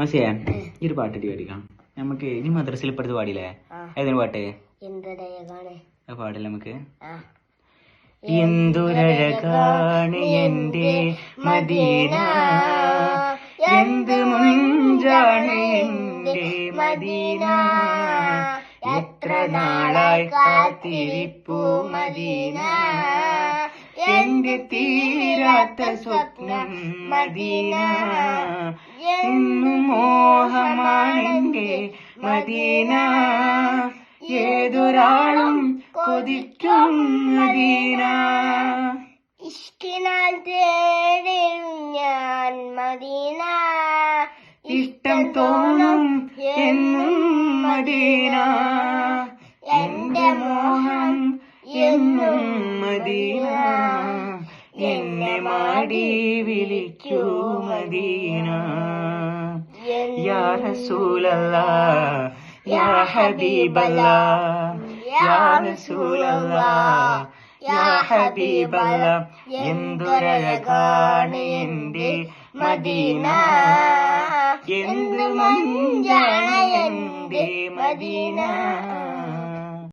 മസിയെ ഈ ഒരു പാട്ടിട്ട് പഠിക്കാം നമുക്ക് ഇനി മദ്രസയിൽ ഇപ്പടുത്ത് പാടിയില്ലേ ആ. ഏതൊരു പാട്ട്? പാടില്ലേ പാടില്ല നമുക്ക്. എന്തൊരഴകാണ് എന്റെ മദീന? എന്ത് മുഞ്ചാണ് എന്റെ മദീന? എത്ര നാളായി കാത്തിരിപ്പു മദീന? എന്റെ തീരാത്ത സ്വപ്നം മദീന. എന്നു മോഹമാണെന്റെ മദീന. ഏതൊരാളും കൊതിക്കും മദീന. ഇഷ്ടിനാൽ തേടും ഞാൻ മദീന. ഇഷ്ടം തോന്നും എന്നും മദീന. എന്റെ മോഹം എന്നും മദീന. എന്നെ മാടി വിളിക്കൂ മദീന. യാ റസൂലല്ലാ യാ ഹബീബല്ലാ. യാ റസൂലല്ലാ യാ ഹബീബല്ലാ. എന്തൊരഴകാണ് എന്റെ മദീന. എന്ത് മഞ്ചാണ് എന്റെ മദീന.